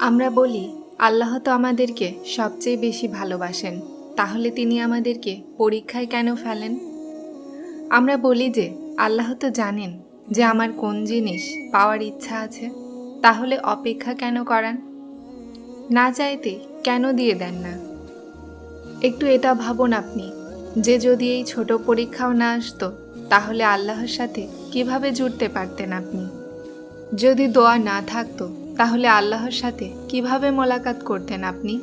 আমরা বলি, আল্লাহ তো আমাদেরকে সবচেয়ে বেশি ভালোবাসেন, তাহলে তিনি আমাদেরকে পরীক্ষায় কেন ফেলেন? আমরা বলি যে, আল্লাহ তো জানেন যে আমার কোন জিনিস পাওয়ার ইচ্ছা আছে, তাহলে অপেক্ষা কেন করান? না চাইতে কেন দিয়ে দেন না? একটু এটা ভাবুন আপনি, যে যদি এই ছোট পরীক্ষাও না আসতো, তাহলে আল্লাহর সাথে কীভাবে জুড়তে পারতেন আপনি? যদি দোয়া না থাকতো তাহলে আল্লাহর সাথে কীভাবে মোলাকাত করতেন আপনি?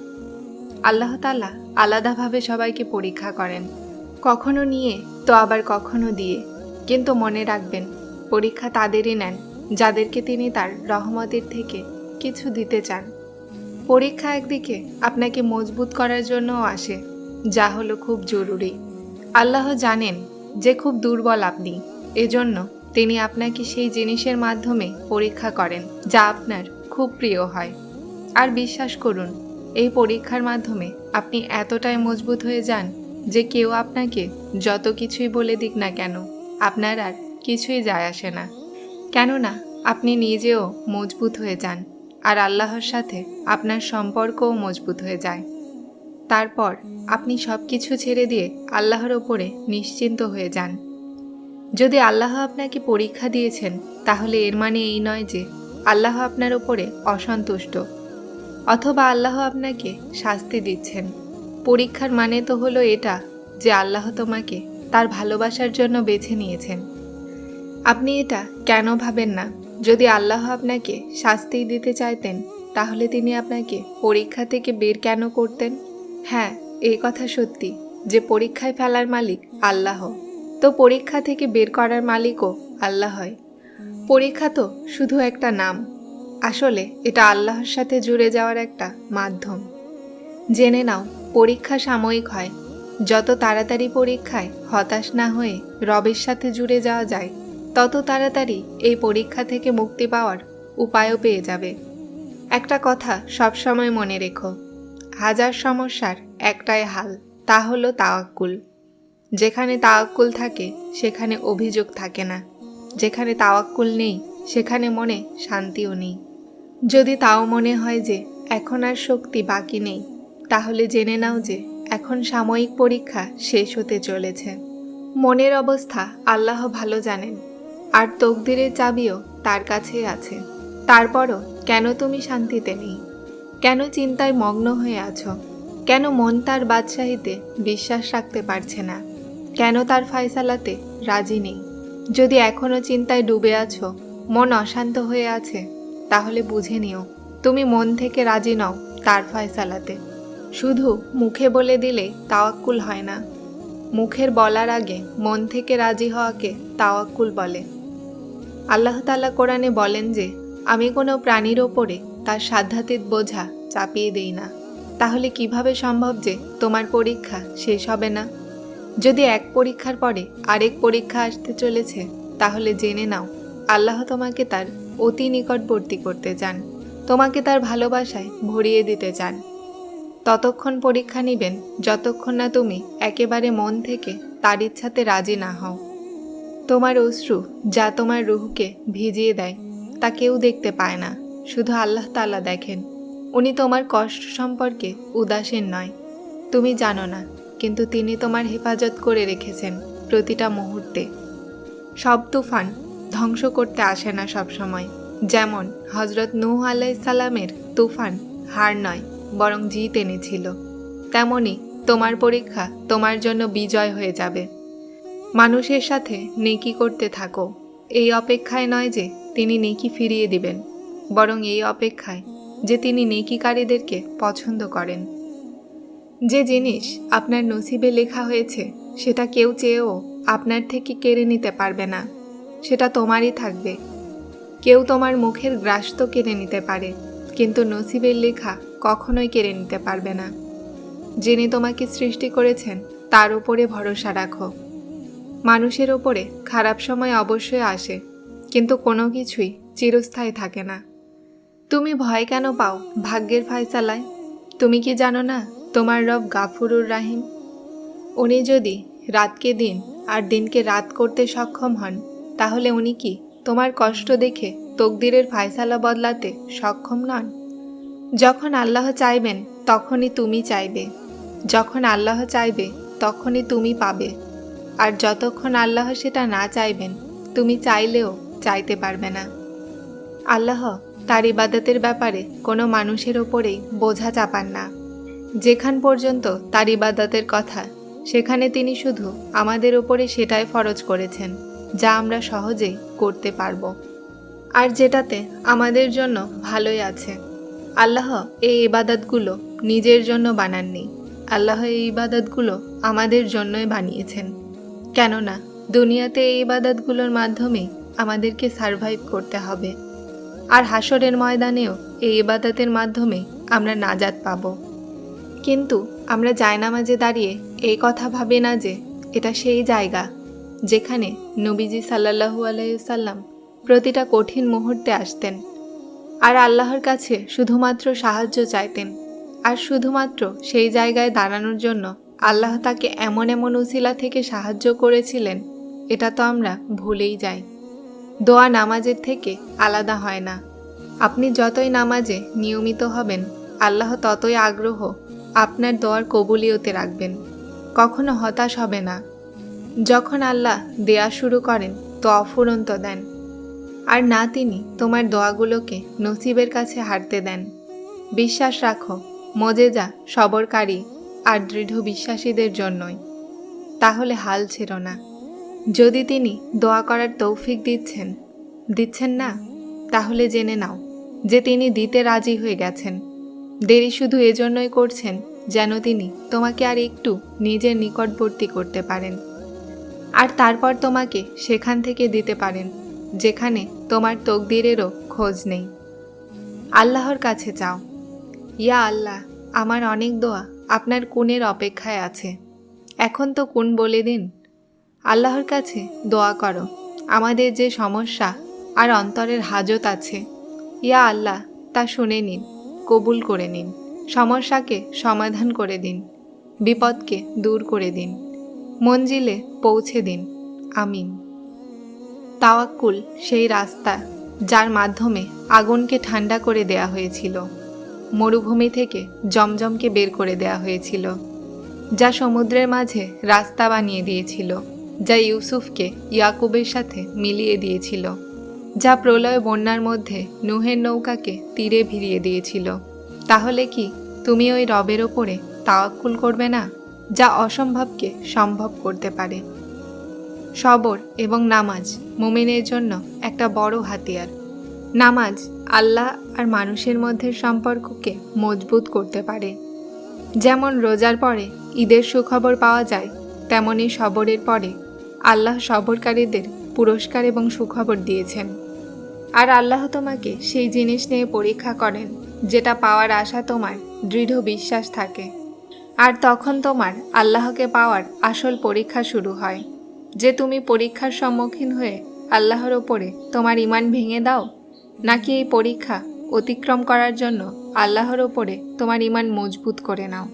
আল্লাহ তালা আলাদাভাবে সবাইকে পরীক্ষা করেন। কখনো নিয়ে, তো আবার কখনো দিয়ে। কিন্তু মনে রাখবেন, পরীক্ষা তাদেরই নেন, যাদেরকে তিনি তার রহমতের থেকে কিছু দিতে চান। পরীক্ষা একদিকে আপনাকে মজবুত করার জন্যও আসে, যা হলো খুব জরুরি। আল্লাহ জানেন যে খুব দুর্বল আপনি, এজন্য তিনি আপনাকে সেই জিনিসের মাধ্যমে পরীক্ষা করেন, যা আপনার খুব প্রিয় হয়। আর বিশ্বাস করুন, এই পরীক্ষার মাধ্যমে আপনি এতটাই মজবুত হয়ে যান যে কেউ আপনাকে যত কিছুই বলে দিক না কেন, আপনার আর কিছুই যায় আসে না। কেননা, আপনি নিজেও মজবুত হয়ে যান আর আল্লাহর সাথে আপনার সম্পর্কও মজবুত হয়ে যায়। তারপর আপনি সব কিছু ছেড়ে দিয়ে আল্লাহর ওপরে নিশ্চিন্ত হয়ে যান। যদি আল্লাহ আপনাকে পরীক্ষা দিয়েছেন, তাহলে এর মানে এই নয় যে আল্লাহ আপনার ওপরে অসন্তুষ্ট, অথবা আল্লাহ আপনাকে শাস্তি দিচ্ছেন। পরীক্ষার মানে তো হলো এটা যে আল্লাহ তোমাকে তার ভালোবাসার জন্য বেছে নিয়েছেন। আপনি এটা কেন ভাবেন না? যদি আল্লাহ আপনাকে শাস্তি দিতে চাইতেন, তাহলে তিনি আপনাকে পরীক্ষা থেকে বের কেন করতেন? হ্যাঁ এই কথা সত্যি যে পরীক্ষায় ফেলার মালিক আল্লাহ। তো পরীক্ষা থেকে বের করার মালিকও আল্লাহ হয়। পরীক্ষা তো শুধু একটা নাম। আসলে এটা আল্লাহর সাথে জুড়ে যাওয়ার একটা মাধ্যম। জেনে নাও, পরীক্ষা সাময়িক হয়। যত তাড়াতাড়ি পরীক্ষায় হতাশ না হয়ে রবের সাথে জুড়ে যাওয়া যায়, তত তাড়াতাড়ি এই পরীক্ষা থেকে মুক্তি পাওয়ার উপায়ও পেয়ে যাবে। একটা কথা সবসময় মনে রেখো, হাজার সমস্যার একটাই হাল, তা হলো তাওয়াক্কুল। যেখানে তাওয়াক্কুল থাকে, সেখানে অভিযোগ থাকে না। যেখানে তাওয়াক্কুল নেই, সেখানে মনে শান্তিও নেই। যদি তাও মনে হয় যে, এখন আর শক্তি বাকি নেই, তাহলে জেনে নাও যে, এখন সাময়িক পরীক্ষা শেষ হতে চলেছে। মনের অবস্থা আল্লাহ ভালো জানেন, আর তকদিরের চাবিও তার কাছেই আছে। তারপরও কেন তুমি শান্তিতে নেই? কেন চিন্তায় মগ্ন হয়ে আছো? কেন মন তার বাদশাহীতে বিশ্বাস রাখতে পারছে না? কেন তার ফায়সালাতে রাজি নেই? যদি এখনও চিন্তায় ডুবে আছো, মন অশান্ত হয়ে আছে, তাহলে বুঝে নিও, তুমি মন থেকে রাজি নও তার ফয়সালাতে। শুধু মুখে বলে দিলে তাওয়াক্কুল হয় না। মুখের বলার আগে মন থেকে রাজি হওয়াকে তাওয়াক্কুল বলে। আল্লাহ তালা কোরআনে বলেন যে, আমি কোনো প্রাণীর ওপরে তার সাধ্যাতীত বোঝা চাপিয়ে দেই না। তাহলে কীভাবে সম্ভব যে তোমার পরীক্ষা শেষ হবে না? যদি এক পরীক্ষার পরে আরেক পরীক্ষা আসতে চলেছে, তাহলে জেনে নাও, আল্লাহ তোমাকে তার অতি নিকটবর্তী করতে চান। তোমাকে তার ভালোবাসায় ভরিয়ে দিতে চান। ততক্ষণ পরীক্ষা নেবেন যতক্ষণ না তুমি একেবারে মন থেকে তার ইচ্ছাতে রাজি না হও। তোমার অশ্রু যা তোমার রুহকে ভিজিয়ে দেয়, তা কেউ দেখতে পায় না, শুধু আল্লাহ তাআলা দেখেন। উনি তোমার কষ্ট সম্পর্কে উদাসীন নয়। তুমি জানো না কিন্তু তিনি তোমার হেফাজত করে রেখেছেন প্রতিটা মুহূর্তে। সব তুফান ধ্বংস করতে আসে না সবসময়। যেমন হজরত নূহ আলাইসাল্লামের তুফান হার নয়, বরং জিত এনেছিল। তেমনি তোমার পরীক্ষা তোমার জন্য বিজয় হয়ে যাবে। মানুষের সাথে নেকি করতে থাকো। এই অপেক্ষায় নয় যে তিনি নেকি ফিরিয়ে দিবেন, বরং এই অপেক্ষায় যে তিনি নেকিকারীদেরকে পছন্দ করেন। যে জিনিস আপনার নসিবে লেখা হয়েছে, সেটা কেউ চেয়েও আপনার থেকে কেড়ে নিতে পারবে না। সেটা তোমারই থাকবে। কেউ তোমার মুখের গ্রাস তো কেড়ে নিতে পারে, কিন্তু নসিবের লেখা কখনোই কেড়ে নিতে পারবে না। যিনি তোমাকে সৃষ্টি করেছেন, তার উপরে ভরসা রাখো। মানুষের ওপরে খারাপ সময় অবশ্যই আসে, কিন্তু কোনো কিছুই চিরস্থায়ী থাকে না। তুমি ভয় কেন পাও ভাগ্যের ফায়সালায়? তুমি কি জানো না তোমার রব গাফুরুর রাহিম। উনি যদি রাতকে দিন আর দিনকে রাত করতে সক্ষম হন, তাহলে উনি কি তোমার কষ্ট দেখে তকদিরের ফায়সালা বদলাতে সক্ষম নন? যখন আল্লাহ চাইবেন, তখনই তুমি চাইবে। যখন আল্লাহ চাইবে, তখনই তুমি পাবে। আর যতক্ষণ আল্লাহ সেটা না চাইবেন, তুমি চাইলেও চাইতে পারবে না। আল্লাহ তার ইবাদতের ব্যাপারে কোনো মানুষের ওপরেই বোঝা চাপান না। যেখান পর্যন্ত তার ইবাদতের কথা, সেখানে তিনি শুধু আমাদের ওপরে সেটাই ফরজ করেছেন, যা আমরা সহজেই করতে পারব। আর যেটাতে আমাদের জন্য ভালোই আছে। আল্লাহ এই ইবাদতগুলো নিজের জন্য বানাননি। আল্লাহ এই ইবাদতগুলো আমাদের জন্যই বানিয়েছেন। কেননা, দুনিয়াতে এই ইবাদতগুলোর মাধ্যমে আমাদেরকে সারভাইভ করতে হবে। আর হাসরের ময়দানেও এই ইবাদতের মাধ্যমে আমরা নাজাত পাব। কিন্তু আমরা জায়নামাজে দাঁড়িয়ে এই কথা ভাবি না যে এটা সেই জায়গা যেখানে নবীজি সাল্লাহু আলাইসাল্লাম প্রতিটা কঠিন মুহূর্তে আসতেন। আর আল্লাহর কাছে শুধুমাত্র সাহায্য চাইতেন। আর শুধুমাত্র সেই জায়গায় দাঁড়ানোর জন্য আল্লাহ তাকে এমন এমন উসিলা থেকে সাহায্য করেছিলেন, এটা তো আমরা ভুলেই যাই। দোয়া নামাজের থেকে আলাদা হয় না। আপনি যতই নামাজে নিয়মিত হবেন, আল্লাহ ততই আগ্রহ আপনার দোয়ার কবুলিয়তে রাখবেন। কখনো হতাশ হবে না। যখন আল্লাহ দেয়া শুরু করেন, তো অফুরন্ত দেন। আর না তিনি তোমার দোয়াগুলোকে নসিবের কাছে হারতে দেন। বিশ্বাস রাখো, মজেজা সবরকারী আর দৃঢ় বিশ্বাসীদের জন্যই। তাহলে হাল ছিল না। যদি তিনি দোয়া করার তৌফিক দিচ্ছেন দিচ্ছেন না, তাহলে জেনে নাও যে তিনি দিতে রাজি হয়ে গেছেন। দেরি শুধু এজন্যই করছেন যেন তিনি তোমাকে আর একটু নিজের নিকটবর্তী করতে পারেন। আর তারপর তোমাকে সেখান থেকে দিতে পারেন, যেখানে তোমার তকদিরেরও খোঁজ নেই। আল্লাহর কাছে চাও ইয়া আল্লাহ, আমার অনেক দোয়া আপনার কুনের অপেক্ষায় আছে। এখন তো কোন বলে দিন। আল্লাহর কাছে দোয়া করো, আমাদের যে সমস্যা আর অন্তরের হাজত আছে। ইয়া আল্লাহ, তা শুনে নিন। কবুল করে নিন। সমস্যাকে সমাধান করে দিন। বিপদকে দূর করে দিন। মঞ্জিলে পৌঁছে দিন। আমিন। তাওয়াক্কুল সেই রাস্তা যার মাধ্যমে আগুনকে ঠান্ডা করে দেয়া হয়েছিল। মরুভূমি থেকে জমজমকে বের করে দেয়া হয়েছিল, যা সমুদ্রের মাঝে রাস্তা বানিয়ে দিয়েছিল, যা ইউসুফকে ইয়াকুবের সাথে মিলিয়ে দিয়েছিল। যা প্রলয় বন্যার মধ্যে নুহের নৌকাকে তীরে ভিড়িয়ে দিয়েছিল। তাহলে কি তুমি ওই রবের ওপরে তাওয়াক্কুল করবে না, যা অসম্ভবকে সম্ভব করতে পারে? সবর এবং নামাজ মুমিনের জন্য একটা বড় হাতিয়ার। নামাজ আল্লাহ আর মানুষের মধ্যে সম্পর্ককে মজবুত করতে পারে। যেমন রোজার পরে ঈদের সুখবর পাওয়া যায়, তেমনি সবরের পরে আল্লাহ সবরকারীদের পুরস্কার এবং সুখবর দিয়েছেন। আর আল্লাহ তোমাকে সেই জিনিস নিয়ে পরীক্ষা করেন, যেটা পাওয়ার আশা তোমার, দৃঢ় বিশ্বাস থাকে। আর তখন তোমার আল্লাহকে পাওয়ার আসল পরীক্ষা শুরু হয়। যে তুমি পরীক্ষার সম্মুখীন হয়ে আল্লাহর ওপরে তোমার ইমান ভেঙে দাও, নাকি এই পরীক্ষা অতিক্রম করার জন্য আল্লাহর ওপরে তোমার ইমান মজবুত করে নাও।